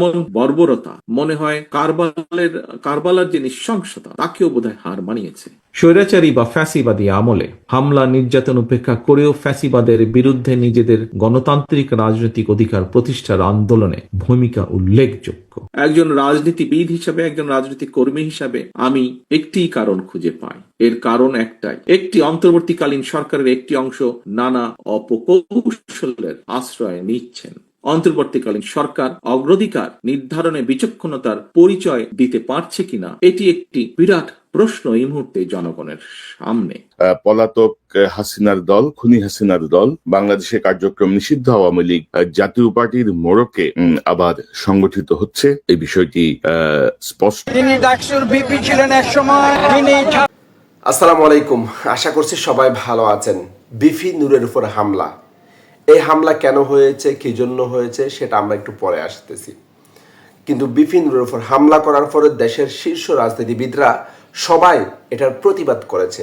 এমন বর্বরতা মনে হয় কারবালের কারবালার যে নৃশংসতা তাকেও বোধহয় হার মানিয়েছে। স্বৈরাচারী বা ফ্যাসিবাদী আমলে হামলা নির্যাতন উপেক্ষা করেও ফ্যাসিবাদের বিরুদ্ধে নিজেদের গণতান্ত্রিক রাজনৈতিক অধিকার প্রতিষ্ঠার আন্দোলনে ভূমিকা উল্লেখযোগ্য। একজন রাজনীতিবিদ হিসাবে একজন রাজনৈতিক কর্মী হিসাবে আমি একটি কারণ খুঁজে পাই। এর কারণ একটাই একটি অন্তর্বর্তীকালীন সরকারের একটি অংশ নানা অপকৌশলের আশ্রয় নিচ্ছেন। অন্তর্বর্তীকালীন সরকার অগ্রাধিকার নির্ধারণে বিচক্ষণতার পরিচয় দিতে পারছে কিনা এটি একটি বিরাট প্রশ্ন এই মুহূর্তে জনগণের সামনে। পলাতক হাসিনার দল খুনি হাসিনার দল বাংলাদেশে কার্যক্রম নিষিদ্ধ আওয়ামী লীগ জাতীয় পার্টির মোড়কে আবার সংগঠিত হচ্ছে। এই বিষয়টি আহ, স্পষ্ট। তিনি ডাকসুর ছিলেন এক সময় তিনি আসসালামু আলাইকুম। আশা করছি সবাই ভালো আছেন। বিফি নূরের উপর হামলা। এই হামলা কেন হয়েছে, কি জন্য হয়েছে, সেটা আমরা একটু পরে আসতেছি। কিন্তু বিপি নূরের উপর হামলা করার পরে দেশের শীর্ষ রাজনীতিবিদরা সবাই এটার প্রতিবাদ করেছে।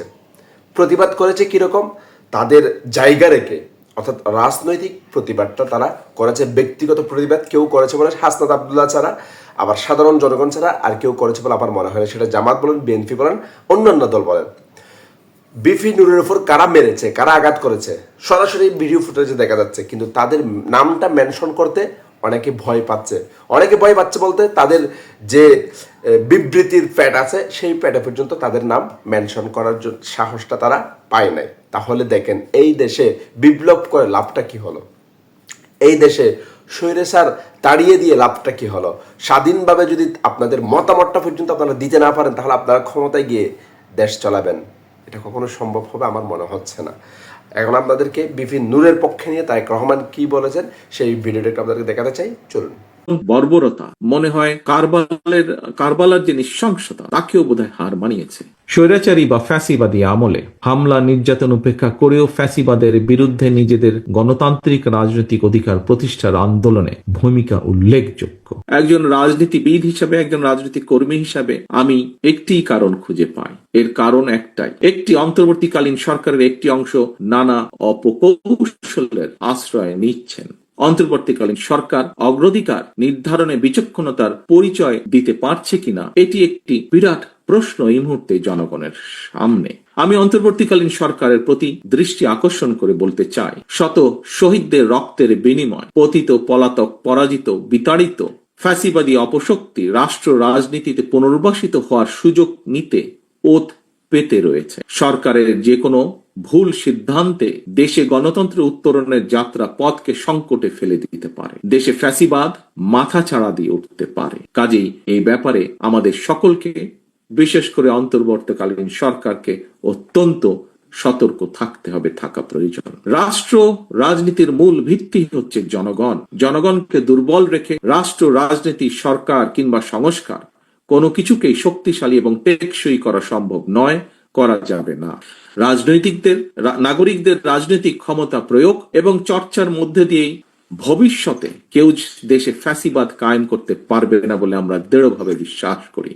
প্রতিবাদ করেছে কীরকম তাদের জায়গা রেখে, অর্থাৎ রাজনৈতিক প্রতিবাদটা তারা করেছে, ব্যক্তিগত প্রতিবাদ কেউ করেছে বলে হাসনাত আবদুল্লাহ ছাড়া, আবার সাধারণ জনগণ ছাড়া আর কেউ করেছে বলে আমার মনে হয় সেটা জামাত বলেন, বিএনপি বলেন, অন্যান্য দল বলেন। বিফি নূরের উপর কারা মেরেছে, কারা আঘাত করেছে, সরাসরি ভিডিও ফুটেজে দেখা যাচ্ছে, কিন্তু তাদের নামটা মেনশন করতে অনেকে ভয় পাচ্ছে। অনেকে ভয় পাচ্ছে বলতে তাদের যে বিবৃতির প্যাড আছে, সেই প্যাডে পর্যন্ত তাদের নাম মেনশন করার সাহসটা তারা পায় নাই। তাহলে দেখেন, এই দেশে বিপ্লব করে লাভটা কি হলো? এই দেশে স্বৈরাচার তাড়িয়ে দিয়ে লাভটা কি হলো? স্বাধীনভাবে যদি আপনাদের মতামতটা পর্যন্ত আপনারা দিতে না পারেন, তাহলে আপনারা ক্ষমতায় গিয়ে দেশ চালাবেন। এটা কখনো সম্ভব হবে আমার মনে হচ্ছে না। এখন আপনাদেরকে বিভিন্ন নূরের পক্ষে নিয়ে তারেক রহমান কি বলেছেন সেই ভিডিওটা আপনাদেরকে দেখাতে চাই। চলুন। বর্বরতা মনে হয় কারবালের কারবালার যে নৃশংসতা তাকেও বোধহয় হার মানিয়েছে। স্বৈরাচারী বা ফ্যাসিবাদী আমলে হামলা নির্যাতন উপেক্ষা করেও ফ্যাসিবাদের বিরুদ্ধে নিজেদের গণতান্ত্রিক রাজনৈতিক অধিকার প্রতিষ্ঠার আন্দোলনে ভূমিকা উল্লেখযোগ্য। একজন রাজনীতিবিদ হিসাবে একজন রাজনৈতিক কর্মী হিসাবে আমি একটি কারণ খুঁজে পাই। এর কারণ একটাই একটি অন্তর্বর্তীকালীন সরকারের একটি অংশ নানা অপকৌশলের আশ্রয় নিচ্ছেন। অন্তর্বর্তীকালীন সরকার অগ্রাধিকার নির্ধারণে বিচক্ষণতার পরিচয় দিতে পারছে কিনা, এটি একটি বিরাট প্রশ্ন এই মুহূর্তে জনগণের সামনে। আমি অন্তর্বর্তীকালীন সরকারের প্রতি দৃষ্টি আকর্ষণ করে বলতে চাই, শত শহীদদের রক্তের বিনিময়, পতিত, পলাতক, পরাজিত, বিতাড়িত, ফ্যাসিবাদী অপশক্তি রাষ্ট্র রাজনীতিতে পুনর্বাসিত হওয়ার সুযোগ নিতে ওত পেতে রয়েছে। সরকারের যে কোনো ভুল সিদ্ধান্তে দেশে গণতন্ত্র উত্তরণের যাত্রা পথকে সংকটে ফেলে দিতে পারে। দেশে ফ্যাসিবাদ মাথা ছাড়া দিয়ে উঠতে পারে। কাজেই এই ব্যাপারে আমাদের সকলকে, বিশেষ করে অন্তর্বর্তীকালীন সরকারকে, অত্যন্ত সতর্ক থাকতে হবে, থাকা প্রয়োজন। রাষ্ট্র রাজনীতির মূল ভিত্তি হচ্ছে জনগণ। জনগণকে দুর্বল রেখে রাষ্ট্র, রাজনীতি, সরকার কিংবা সংস্কার কোনো কিছুকেই শক্তিশালী এবং টেকসই করা সম্ভব নয়, করা যাবে না। রাজনৈতিকদের নাগরিকদের রাজনৈতিক ক্ষমতা প্রয়োগ এবং চর্চার মধ্যে দিয়েই ভবিষ্যতে কেউ দেশে ফ্যাসিবাদ কায়েম করতে পারবে না বলে আমরা দৃঢ়ভাবে বিশ্বাস করি।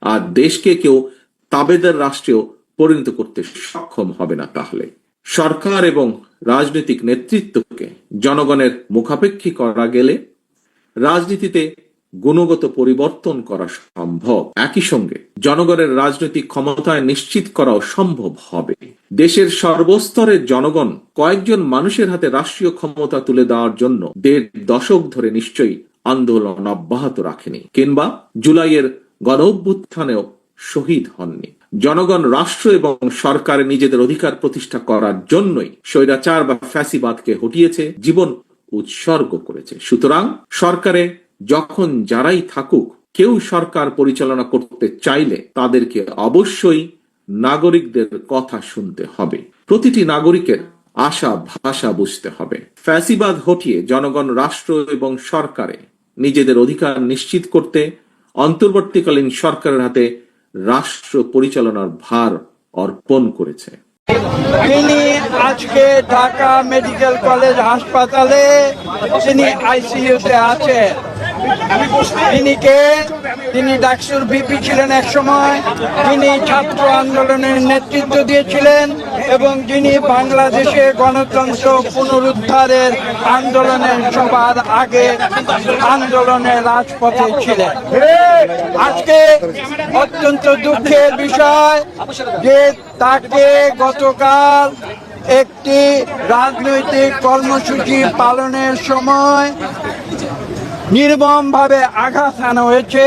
আর দেশকে কেউ তাবেদার রাষ্ট্রেও পরিণত করতে সক্ষম হবে না তাহলে। সরকার এবং রাজনৈতিক নেতৃত্বকে জনগণের মুখাপেক্ষী করা গেলে রাজনীতিতে গুণগত পরিবর্তন করা সম্ভব। একই সঙ্গে জনগণের রাজনৈতিক ক্ষমতায় নিশ্চিত করাও সম্ভব হবে। দেশের সর্বস্তরের জনগণ কয়েকজন মানুষের হাতে রাষ্ট্রীয় ক্ষমতা তুলে দেওয়ার জন্য দেড় দশক ধরে নিশ্চয়ই আন্দোলন অব্যাহত রাখেনি কিংবা জুলাইয়ের গণ অভ্যুত্থানেও শহীদ হননি। জনগণ, রাষ্ট্র এবং সরকারে নিজেদের অধিকার প্রতিষ্ঠা করার জন্যই স্বৈরাচার বা ফ্যাসিবাদকে হটিয়েছে, জীবন উৎসর্গ করেছে। সুতরাং সরকারে যখন যারাই থাকুক, কেউ সরকার পরিচালনা করতে চাইলে তাদেরকে অবশ্যই নাগরিকদের কথা শুনতে হবে। প্রতিটি নাগরিকের আশা, ভাষা বুঝতে হবে। ফ্যাসিবাদ হটিয়ে জনগণ, রাষ্ট্র এবং সরকারে নিজেদের অধিকার নিশ্চিত করতে অন্তর্বর্তীকালীন সরকারের হাতে রাষ্ট্র পরিচালনার ভার অর্পণ করেছে। তিনি আজকে ঢাকা মেডিকেল কলেজ হাসপাতালে, তিনি আইসিইউতে আছেন। তিনি কে তিনি ডাকসুর বিপি ছিলেন এক সময়। তিনি ছাত্র আন্দোলনের নেতৃত্ব দিয়েছিলেন এবং যিনি বাংলাদেশে গণতন্ত্র পুনরুদ্ধারের আন্দোলনের সবার আগে আন্দোলনের রাজপথে ছিলেন। আজকে অত্যন্ত দুঃখের বিষয় যে তাকে গতকাল একটি রাজনৈতিক কর্মসূচি পালনের সময় নির্মমভাবে আঘাত হানা হয়েছে,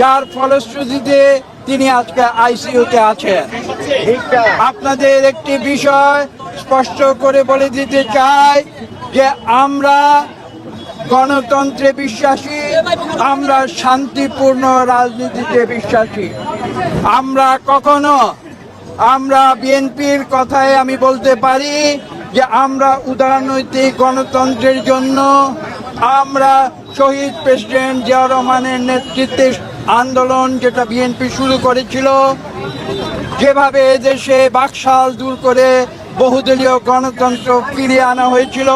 যার ফলশ্রুতিতে তিনি আজকে আইসিইউতে আছেন। আপনাদের একটি বিষয় স্পষ্ট করে বলে দিতে চাই যে আমরা গণতন্ত্রে বিশ্বাসী, আমরা শান্তিপূর্ণ রাজনীতিতে বিশ্বাসী। আমরা কখনো, আমরা বিএনপির কথায় আমি বলতে পারি যে আমরা উদারনৈতিক গণতন্ত্রের জন্য আমরা শহীদ প্রেসিডেন্ট জিয়া রহমানের নেতৃত্বে আন্দোলন যেটা বিএনপি শুরু করেছিল, যেভাবে দেশে বাকশাল দূর করে বহুদলীয় গণতন্ত্র ফিরিয়ে আনা হয়েছিল,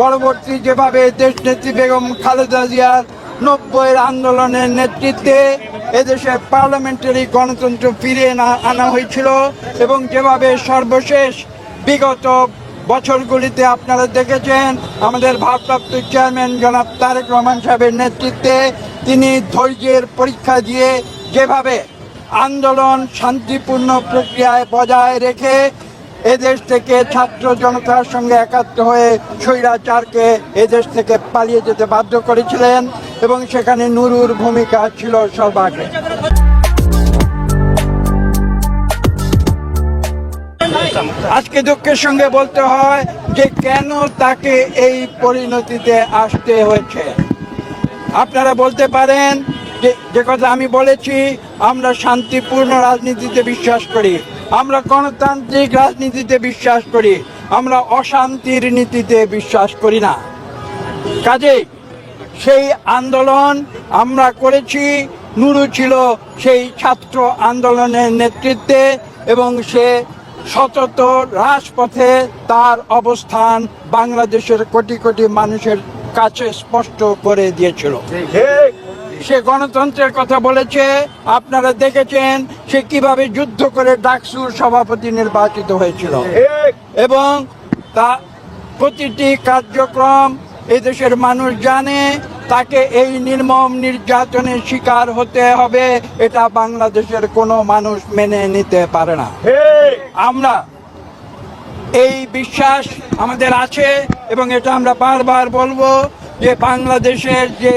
পরবর্তী যেভাবে দেশনেত্রী বেগম খালেদা জিয়ার নব্বইয়ের আন্দোলনের নেতৃত্বে এদেশে পার্লামেন্টারি গণতন্ত্র ফিরিয়ে আনা হয়েছিল এবং যেভাবে সর্বশেষ বিগত বছরগুলিতে আপনারা দেখেছেন আমাদের ভারপ্রাপ্ত চেয়ারম্যান জনাব তারেক রহমান সাহেবের নেতৃত্বে তিনি ধৈর্যের পরীক্ষা দিয়ে যেভাবে আন্দোলন শান্তিপূর্ণ প্রক্রিয়ায় বজায় রেখে এদেশ থেকে ছাত্র জনতার সঙ্গে একাত্ম হয়ে স্বৈরাচারকে এদেশ থেকে পালিয়ে যেতে বাধ্য করেছিলেন এবং সেখানে নুরুর ভূমিকা ছিল সর্বাগ্রে। আজকে দুঃখের সঙ্গে বলতে হয় যে কেন তাকে এই পরিণতিতে আসতে হয়েছে। আপনারা বলতে পারেন যে কথা আমি বলেছি, আমরা শান্তিপূর্ণ রাজনীতিতে বিশ্বাস করি, আমরা গণতান্ত্রিক রাজনীতিতে বিশ্বাস করি, আমরা অশান্তির নীতিতে বিশ্বাস করি না। কাজেই সেই আন্দোলন আমরা করেছি, নুরু ছিল সেই ছাত্র আন্দোলনের নেতৃত্বে এবং সে সতত রাজপথে তার অবস্থান বাংলাদেশের কোটি কোটি মানুষের কাছে স্পষ্ট করে দিয়েছিল। সে গণতন্ত্রের কথা বলেছে আপনারা দেখেছেন সে কীভাবে যুদ্ধ করে ডাকসুর সভাপতি নির্বাচিত হয়েছিল। এবং তা প্রতিটি কার্যক্রম এদেশের মানুষ জানে তাকে এই নির্মম নির্যাতনের শিকার হতে হবে। এটা বাংলাদেশের কোনো মানুষ মেনে নিতে পারে না। আমরা এই বিশ্বাস আমাদের আছে এবং এটা আমরা বারবার বলব যে বাংলাদেশের যে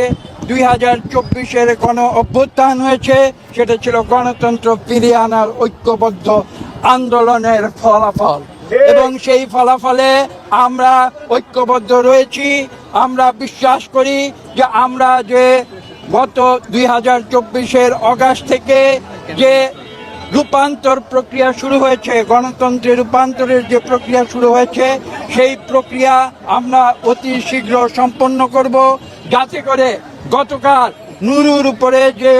দুই হাজার চব্বিশের গণ অভ্যুত্থান হয়েছে সেটা ছিল গণতন্ত্র ফিরিয়ে আনার ঐক্যবদ্ধ আন্দোলনের ফলাফল। এবং সেই ফলাফলে আমরা ঐক্যবদ্ধ রয়েছি। আমরা বিশ্বাস করি যে আমরা যে গত দুই হাজার চব্বিশের অগাস্ট থেকে যে রূপান্তর প্রক্রিয়া শুরু হয়েছে, গণতন্ত্রের রূপান্তরের যে প্রক্রিয়া শুরু হয়েছে, সেই প্রক্রিয়া আমরা অতি শীঘ্র সম্পন্ন করব। যাতে করে গতকাল নুরুর উপরে যে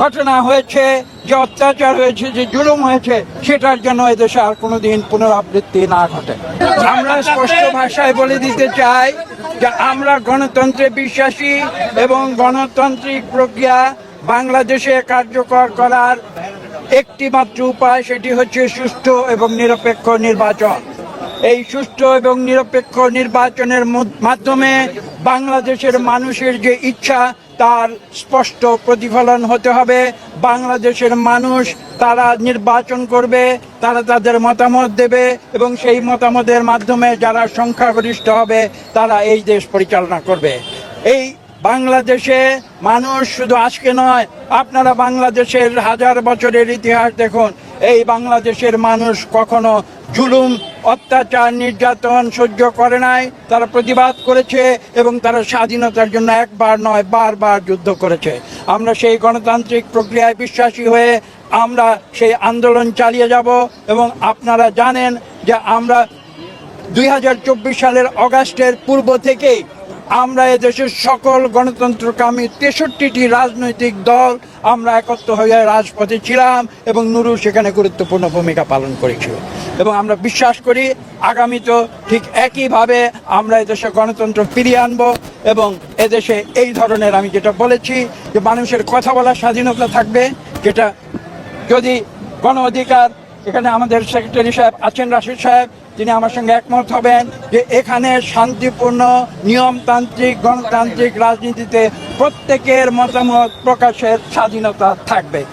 ঘটনা হয়েছে, যে অত্যাচার হয়েছে, যে জুলুম হয়েছে, সেটার জন্য এদেশে আর কোনোদিন পুনরাবৃত্তি না ঘটে। আমরা স্পষ্ট ভাষায় বলে দিতে চাই যে আমরা গণতন্ত্রে বিশ্বাসী এবং গণতান্ত্রিক প্রক্রিয়া বাংলাদেশে কার্যকর করার একটি মাত্র উপায় সেটি হচ্ছে সুষ্ঠু এবং নিরপেক্ষ নির্বাচন। এই সুষ্ঠু এবং নিরপেক্ষ নির্বাচনের মাধ্যমে বাংলাদেশের মানুষের যে ইচ্ছা তার স্পষ্ট প্রতিফলন হতে হবে। বাংলাদেশের মানুষ তারা নির্বাচন করবে, তারা তাদের মতামত দেবে এবং সেই মতামতের মাধ্যমে যারা সংখ্যাগরিষ্ঠ হবে, তারা এই দেশ পরিচালনা করবে। এই বাংলাদেশে মানুষ শুধু আজকে নয়, আপনারা বাংলাদেশের হাজার বছরের ইতিহাস দেখুন। এই বাংলাদেশের মানুষ কখনো জুলুম অত্যাচার, নির্যাতন সহ্য করে নাই, তারা প্রতিবাদ করেছে এবং তারা স্বাধীনতার জন্য একবার নয়, বারবার যুদ্ধ করেছে। আমরা সেই গণতান্ত্রিক প্রক্রিয়ায় বিশ্বাসী হয়ে আমরা সেই আন্দোলন চালিয়ে যাব এবং আপনারা জানেন যে আমরা দুই হাজার চব্বিশ সালের অগাস্টের পূর্ব থেকেই আমরা এদেশের সকল গণতন্ত্রকামী তেষট্টিটি রাজনৈতিক দল আমরা একত্র হয়ে রাজপথে ছিলাম এবং নুরু সেখানে গুরুত্বপূর্ণ ভূমিকা পালন করেছিল। এবং আমরা বিশ্বাস করি আগামীতেও ঠিক একইভাবে আমরা এদেশে গণতন্ত্র ফিরিয়ে আনব এবং এদেশে এই ধরনের আমি যেটা বলেছি যে মানুষের কথা বলার স্বাধীনতা থাকবে, যেটা যদি গণ অধিকার, এখানে আমাদের সেক্রেটারি সাহেব আছেন, রাশিদ সাহেব তিনি আমার সঙ্গে একমত হবেন যে এখানে শান্তিপূর্ণ নিয়মতান্ত্রিক গণতান্ত্রিক রাজনীতিতে প্রত্যেকের মতামত প্রকাশের স্বাধীনতা থাকবে।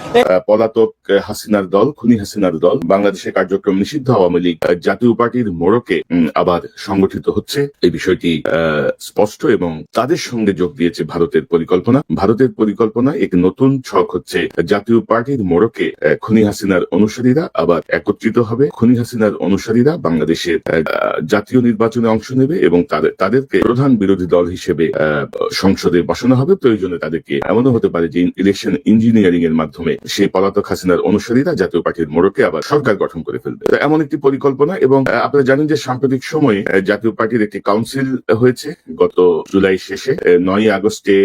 পলাতক হাসিনার দল খুনি হাসিনার দল বাংলাদেশের কার্যক্রম নিষিদ্ধ আওয়ামী লীগ জাতীয় পার্টির মোড়কে আবার সংগঠিত হচ্ছে। এই বিষয়টি আহ, স্পষ্ট এবং তাদের সঙ্গে যোগ দিয়েছে ভারতের পরিকল্পনা। ভারতের পরিকল্পনা এক নতুন ছক হচ্ছে জাতীয় পার্টির মোড়কে আহ, খুনি হাসিনার অনুসারীরা আবার একত্রিত হবে। খুনি হাসিনার অনুসারীরা বাংলাদেশের আহ, জাতীয় নির্বাচনে অংশ নেবে এবং তাদের তাদেরকে প্রধান বিরোধী দল হিসেবে সংসদে বসানো হবে। প্রয়োজনে তাদেরকে এমনও হতে পারে যে ইলেকশন ইঞ্জিনিয়ারিং এর মাধ্যমে সেই পলাতক হাসিনার অনুসারীরা জাতীয় পার্টির মোড়কে আবার সরকার গঠন করে ফেলবে। এমন একটি পরিকল্পনা এবং আপনারা জানেন যে সাম্প্রতিক সময়ে জাতীয় পার্টির একটি কাউন্সিল হয়েছে। গত জুলাই শেষে নয় আগস্টে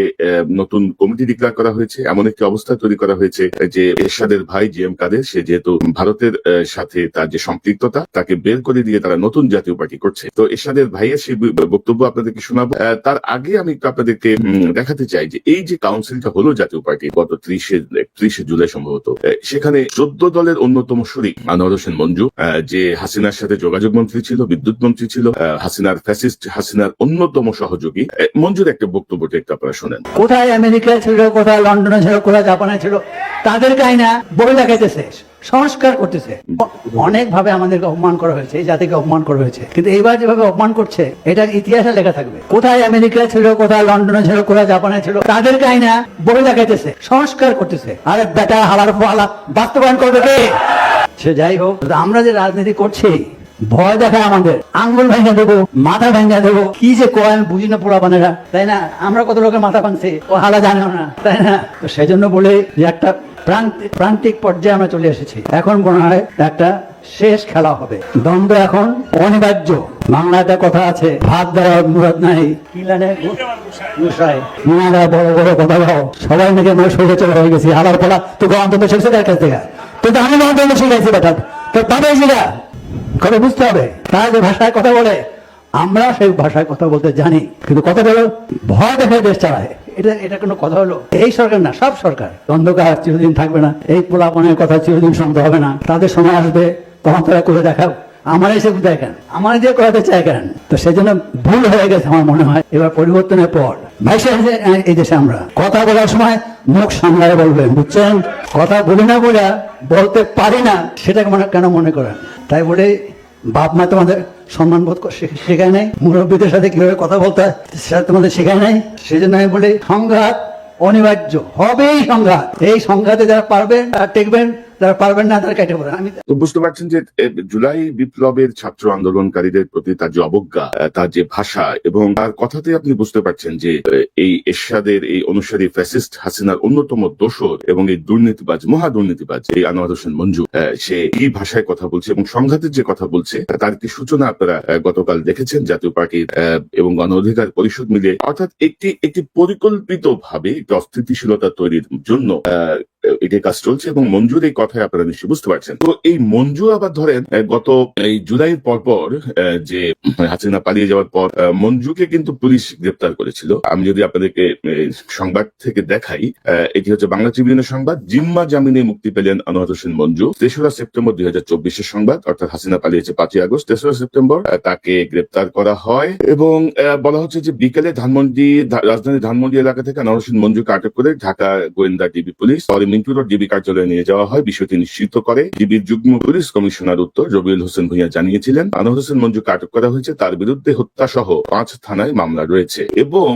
নতুন কমিটি ডিক্লেয়ার করা হয়েছে। এমন একটি অবস্থা তৈরি করা হয়েছে যে এরশাদের ভাই জি এম কাদের সে যেহেতু ভারতের সাথে তার যে সম্পৃক্ততা তাকে বের করে দিয়ে তারা নতুন জাতীয় পার্টি করছে। তো এরশাদের ভাইয়ের সেই বক্তব্য আপনাদেরকে শোনাবো। তার আগে আমি একটু আপনাদেরকে দেখাতে চাই যে এই যে কাউন্সিলটা হলো জাতীয় পার্টি গত ত্রিশে ত্রিশে জুলাই সম্ভবত সেখানে চোদ্দ দলের অন্যতম শরিক আনোয়ার হোসেন মঞ্জু যে হাসিনার সাথে যোগাযোগ মন্ত্রী ছিল, বিদ্যুৎ মন্ত্রী ছিল হাসিনার ফ্যাসিস্ট, হাসিনার অন্যতম সহযোগী। মঞ্জুর একটা বক্তব্যটা একটু আপনারা শোনেন। কোথায় আমেরিকা ছিল, কোথায় লন্ডনে ছিল, কোথায় জাপানে ছিল, তাদের কাহিনা বই দেখাইতেছে সংস্কার করতেছে। অনেক ভাবে আমাদেরকে অপমান করা হয়েছে জাতিকে অপমান করা হয়েছে। কিন্তু এইবার যেভাবে অপমান করছে এটা ইতিহাসে লেখা থাকবে। কোথায় আমেরিকা ছিল, কোথায় লন্ডনে ছিল, কোথায় জাপানে ছিল তাদের কাহিনা বই দেখাইতেছে সংস্কার করতেছে। আরে বেটা, হালার ফালা বাস্তবায়ন করবে সে যাই হোক, আমরা যে রাজনীতি করছি ভয় দেখায় আমাদের। আঙ্গুল ভেঙে দেবো, মাথা ভেঙে দেবো। কি যে কয় বুঝি না পোড়া বানেরা তাই না? আমরা কত লোকের মাথা ভাঙছি, ও হালা জানেও না, তাই না? তো সেই জন্য বলে যে একটা প্রান্তিক পর্যায়ে আমরা চলে এসেছি। এখন মনে হয় একটা শেষ খেলা হবে। দ্বন্দ্ব এখন অনিবার্য। বাংলাতে কথা আছে, ভাত দেওয়ার মুরাদ নাই। মোনারা বড় বড় কথা গাও সবাই নাকি আমরা সরে চলে হয়ে গেছি। হালার পড়া তো অন্তত শিখছে তার থেকে তো আমি অন্তত শিখাইছি, বেটা। তো তাদের শিখা কথা বুঝতে হবে। তারা যে ভাষায় কথা বলে, আমরা সেই ভাষায় কথা বলতে জানি, কিন্তু কথা বলো ভয় দেখে দেশ চালায়। এটা এটা কোনো কথা হলো? এই সরকার না, সব সরকার। অন্ধকার চিরদিন থাকবে না, এই পোলাপনের কথা চিরদিন শুনতে হবে না। তাদের সময় আসবে, তখন তারা করে দেখাও। আমার এসে কেন আমার করাতে চায় কেন তো সেই জন্য ভুল হয়ে গেছে আমার মনে হয়। এবার পরিবর্তনের পর, ভাইসে এই দেশে আমরা। কথা বলার সময় মুখ সামলায় বলবেন, বুঝছেন? কথা বলি না বলে বলতে পারি না, সেটাকে মনে কেন মনে করেন? তাই বলে বাপ মা তোমাদের সম্মান বোধ শেখায় নাই। মুরব্বীদের সাথে কীভাবে কথা বলতে হয় সেটা তোমাদের শেখায় নাই। সেই জন্য আমি বলি সংঘাত অনিবার্য। হবেই সংঘাত। এই সংঘাতে যারা পারবেন তারা টেকবেন। যারা পারবেন না, তারা কেটে পড়েন। আমি বুঝতে পারছেন যে জুলাই বিপ্লবের ছাত্র আন্দোলনকারীদের প্রতি তার যে অবজ্ঞা তার যে ভাষা এবং তার কথাতে আপনি বুঝতে পারছেন যে এই এরশাদের, এই অনুসারী ফ্যাসিস্ট হাসিনার অন্যতম দোষর এবং এই দুর্নীতিবাজ, মহা দুর্নীতিবাজ, এই আনোয়ার হোসেন মঞ্জু সে এই ভাষায় কথা বলছে এবং সংঘাতের যে কথা বলছে, তার একটি সূচনা আপনারা গতকাল দেখেছেন? জাতীয় পার্টির এবং গণ অধিকার পরিষদ মিলে, অর্থাৎ একটি একটি পরিকল্পিত ভাবে একটি অস্থিতিশীলতা তৈরির জন্য এটি কাজ চলছে এবং মঞ্জুর এই কথায় আপনারা নিশ্চয়ই বুঝতে পারছেন। তো এই মঞ্জু আবার ধরেন গত এই জুলাইয়ের পর পর যে হাসিনা পালিয়ে যাওয়ার পর মঞ্জুকে কিন্তু পুলিশ গ্রেপ্তার করেছিল। আমি যদি আপনাদেরকে সংবাদ থেকে দেখাই এটি হচ্ছে বাংলা ট্রিবিউনের সংবাদ। জিম্মা জামিনে মুক্তি পেলেন আনোয়ার হোসেন মঞ্জু। তেসরা সেপ্টেম্বর দুই হাজার চব্বিশের সংবাদ, অর্থাৎ হাসিনা পালিয়েছে পাঁচই আগস্ট, তেসরা সেপ্টেম্বর তাকে গ্রেপ্তার করা হয় এবং বলা হচ্ছে যে বিকেলে ধানমন্ডি রাজধানীর ধানমন্ডি এলাকা থেকে আনোয়ার হোসেন মঞ্জুকে আটক করে ঢাকা গোয়েন্দা ডিবি পুলিশ মিন্টু ডিবি কার্যালয়ে নিয়ে যাওয়া হয়। বিষয়টি নিশ্চিত করে ডিবির যুগ্ম পুলিশ কমিশনার উত্তর রবিউল হোসেন ভূঁইয়া জানিয়েছিলেন, আনোয়ার হোসেন মঞ্জুকে আটক করা হয়েছে। তার বিরুদ্ধে হত্যা সহ পাঁচ থানায় মামলা রয়েছে এবং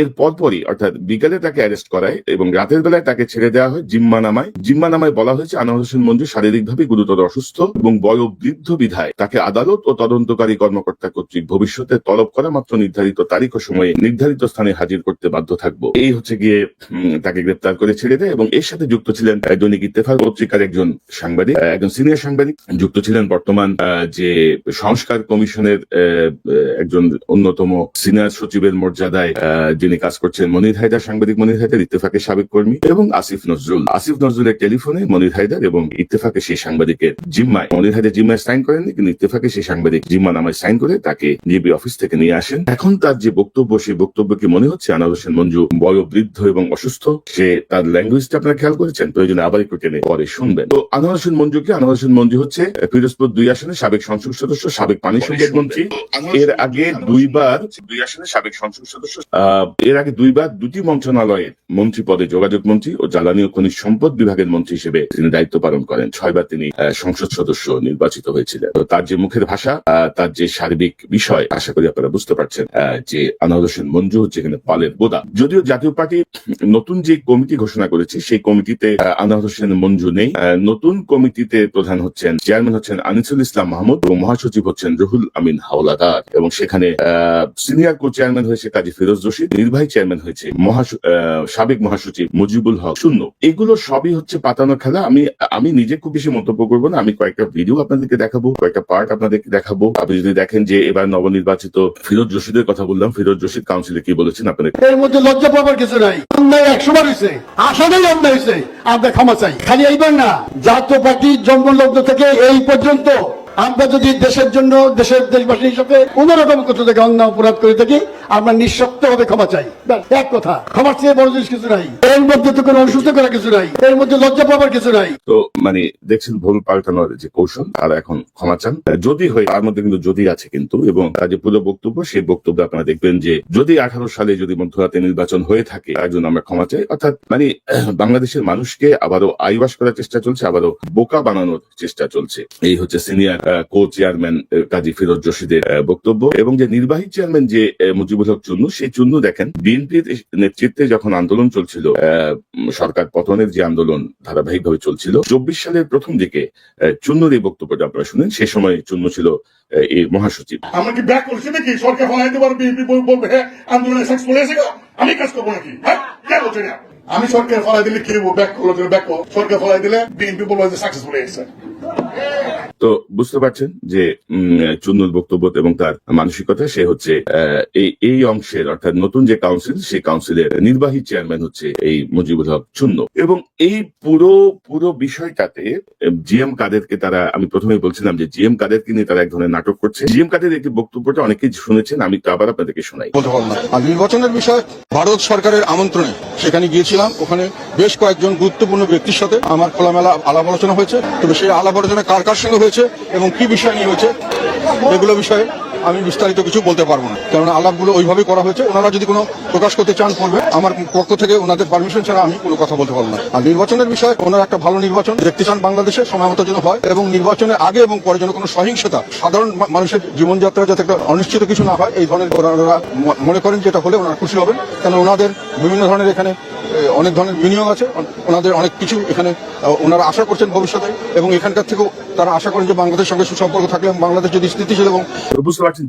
এর পরপরই, অর্থাৎ বিকেলে তাকে অ্যারেস্ট করায় এবং রাতের বেলায় তাকে ছেড়ে দেওয়া হয় জিম্মা নামায় জিম্মা নামায় বলা হয়েছে, আনোয়ার হোসেন মঞ্জু শারীরিকভাবে গুরুতর অসুস্থ এবং বয়োবৃদ্ধ বিধায় তাকে আদালত ও তদন্তকারী কর্মকর্তা কর্তৃক ভবিষ্যতে তলব করা মাত্র নির্ধারিত তারিখ ও সময়ে নির্ধারিত স্থানে হাজির করতে বাধ্য থাকব। এই হচ্ছে গিয়ে তাকে গ্রেপ্তার করে ছেড়ে দেয় এবং এর সাথে যুক্ত ছিলেন দৈনিক ইত্তেফাক পত্রিকার একজন সাংবাদিক একজন সিনিয়র সাংবাদিক যুক্ত ছিলেন বর্তমান যে সংস্কার কমিশনের একজন অন্যতম সিনিয়র সচিবের মর্যাদায় যিনি কাজ করছেন মনির হায়দার, সাংবাদিক মনির হায়দার, ইত্তেফাকের সাবেক কর্মী এবং আসিফ নজরুল। আসিফ নজরুলের টেলিফোনে মনির হায়দার এবং ইত্তেফাকে সেই সাংবাদিকের জিম্মায়, মনির হায়দার জিম্মায় সাইন করেননি, কিন্তু ইত্তেফাকে সেই সাংবাদিক জিম্মা নামায় সাইন করে তাকে ডিবি অফিস থেকে নিয়ে আসেন। এখন তার যে বক্তব্য, সেই বক্তব্য কি মনে হচ্ছে? আনার হোসেন মঞ্জু বয়োবৃদ্ধ এবং অসুস্থ, সে তার ল্যাঙ্গুয়েজটা আপনারা খেয়াল করেছেন? প্রয়োজনে আবার একটু টেনে পরে শুনবেন। তো আনোয়ার হোসেন মঞ্জুকে, আনোয়ার হোসেন মঞ্জু হচ্ছে পিরোজপুর দুই আসনের সাবেক সংসদ সদস্য, সাবেক পানি সম্পদ মন্ত্রী। এর আগে দুইবার দুই আসনের সাবেক সংসদ সদস্য এর আগে দুইবার দুটি মন্ত্রণালয়ের মন্ত্রী পদে যোগাযোগ মন্ত্রী ও জ্বালানি ও খনিজ সম্পদ বিভাগের মন্ত্রী হিসেবে তিনি দায়িত্ব পালন করেন। ছয়বার তিনি সংসদ সদস্য নির্বাচিত হয়েছিলেন। তো তার যে মুখের ভাষা তার যে সার্বিক বিষয়, আশা করি আপনারা বুঝতে পারছেন যে আনোয়ার হোসেন মঞ্জু হচ্ছে এখানে পালের বোদা। যদিও জাতীয় পার্টি নতুন যে কমিটি ঘোষণা করেছে, সেই কমিটিতে আনোয়ার হোসেন মঞ্জু নেই। নতুন কমিটিতে প্রধান হচ্ছেন চেয়ারম্যান হচ্ছেন আনিসুল ইসলাম মাহমুদ এবং মহাসচিব হচ্ছেন রুহুল আমিন হাওলাদার এবং সেখানে সিনিয়র কো চেয়ারম্যান হয়েছে কাজী ফিরোজ রশিদ, নির্বাহী চেয়ারম্যান হয়েছে সাবেক মহাসচিব মুজিবুল হক শূন্য। এগুলো সবই হচ্ছে পাতানো খেলা। আমি আমি নিজে খুব বেশি মন্তব্য করব না। আমি কয়েকটা ভিডিও আপনাদেরকে দেখাবো, কয়েকটা পার্ট আপনাদেরকে দেখাবো। আপনি যদি দেখেন যে এবার নবনির্বাচিত ফিরোজ রশিদের কথা বললাম, ফিরোজ রশিদ কাউন্সিলে কি বলেছেন আপনাদের? এর মধ্যে লজ্জা পাবার কিছু নাই। অন্যায় একশো হয়েছে আসলেই অন্যায়। হয়েছে। আমরা ক্ষমা চাই। খালি এইবার না জাতীয় পার্টির জন্মলগ্ন থেকে এই পর্যন্ত আমরা যদি দেশের জন্য, দেশের দেশবাসী হিসাবে কোন রকম কোথাও থেকে অন্যায় অপরাধ করে থাকি, আমরা নিঃশব্দ ভাবে ক্ষমা চাই। এক কথা। ক্ষমার চেয়ে বড় জিনিস কিছু নাই। এর মধ্যে তো কোনো অসুস্থ করা কিছু নাই। এর মধ্যে লজ্জা পাবার কিছু নাই। তো মানে দেখছেন, ভুল পাল্টানোর যে কৌশল, তারা এখন ক্ষমা চান। যদি হয়, তার মধ্যে কিন্তু যদি আছে কিন্তু, এবং তার যে পুরো বক্তব্য, সেই বক্তব্য আপনারা দেখবেন যে, যদি আঠারো সালে যদি মধ্যরাতে নির্বাচন হয়ে থাকে, তার জন্য আমরা ক্ষমা চাই। অর্থাৎ মানে বাংলাদেশের মানুষকে আবারও আইবাস করার চেষ্টা চলছে, আবারও বোকা বানানোর চেষ্টা চলছে। এই হচ্ছে senior co chairman Kazi Firoz জসিদের আহ, বক্তব্য এবং যে নির্বাহী চেয়ারম্যান যে মুজিবুল হক চুন্নু সেই চুন্নু দেখেন বিএনপির নেতৃত্বে যখন আন্দোলন চলছিল সরকার পতনের যে আন্দোলন ধারাবাহিকভাবে চলছিল চব্বিশ সালের প্রথম দিকে চুন্নুর এই বক্তব্যটা আপনারা শুনেন সে সময় চুন্নু ছিল এই মহাসচিব। আমরা কি ব্যাক করছি নাকি? সরকার ফলাইতে পারবে বিএনপি বলবে হ্যাঁ আন্দোলনে সাকসেসফুল হয়েছে আমি কাজ করব নাকি? হ্যাঁ কে বলছে আমি সরকার ফলাই দিলে কি ব্যাক করল ব্যাক করো সরকার ফলাই দিলে বিএনপি বলব যে সাকসেসফুল হয়েছে তো বুঝতে পারছেন যে চুন্নুর বক্তব্য এবং তার মানসিকতা, সে হচ্ছে এই অংশের, অর্থাৎ নতুন যে কাউন্সিল সেই কাউন্সিলের নির্বাহী চেয়ারম্যান হচ্ছে এই মুজিবুল হক চুন্নু। এবং এই পুরো পুরো বিষয়টাতে জিএম কাদেরকে তারা, আমি প্রথমেই বলছিলাম যে জিএম কাদেরকে নিয়ে তারা এক ধরনের নাটক করছে। জিএম কাদের একটি বক্তব্যটা অনেকেই শুনেছেন, আমি তো আবার আপনাদেরকে শোনাই। আর নির্বাচনের বিষয় ভারত সরকারের আমন্ত্রণে সেখানে গিয়েছিলাম, ওখানে বেশ কয়েকজন গুরুত্বপূর্ণ ব্যক্তির সাথে আমার খোলামেলা আলাপ আলোচনা হয়েছে। তবে সেই আলোচনা কার কার সঙ্গে হয়েছে এবং কি বিষয় নিয়ে হয়েছে, এগুলো বিষয়ে আমি বিস্তারিত কিছু বলতে পারব না। কারণ আলাপগুলো ওইভাবেই করা হয়েছে। ওনারা যদি কোনো প্রকাশ করতে চান করবে আমার পক্ষ থেকে ওনাদের পারমিশন ছাড়া আমি কোনো কথা বলতে পারব না। আর নির্বাচনের বিষয়ে ওনারা একটা ভালো নির্বাচন দেখতে চান বাংলাদেশে সময় মতো যেন হয় এবং নির্বাচনের আগে এবং পরে যেন কোনো সহিংসতা, সাধারণ মানুষের জীবনযাত্রা যাতে একটা অনিশ্চিত কিছু না হয়, এই ধরনের ওনারা মনে করেন যেটা হলে ওনারা খুশি হবেন। কেন ওনাদের বিভিন্ন ধরনের এখানে অনেক ধরনের বিনিয়োগ আছে। ওনাদের অনেক কিছু এখানে ওনারা আশা করছেন ভবিষ্যতে এবং এখানকার থেকেও তারা আশা করেন যে বাংলাদেশের সঙ্গে সুসম্পর্ক থাকলে বাংলাদেশ যদি স্থিতিশীল এবং বুঝতে পারছেন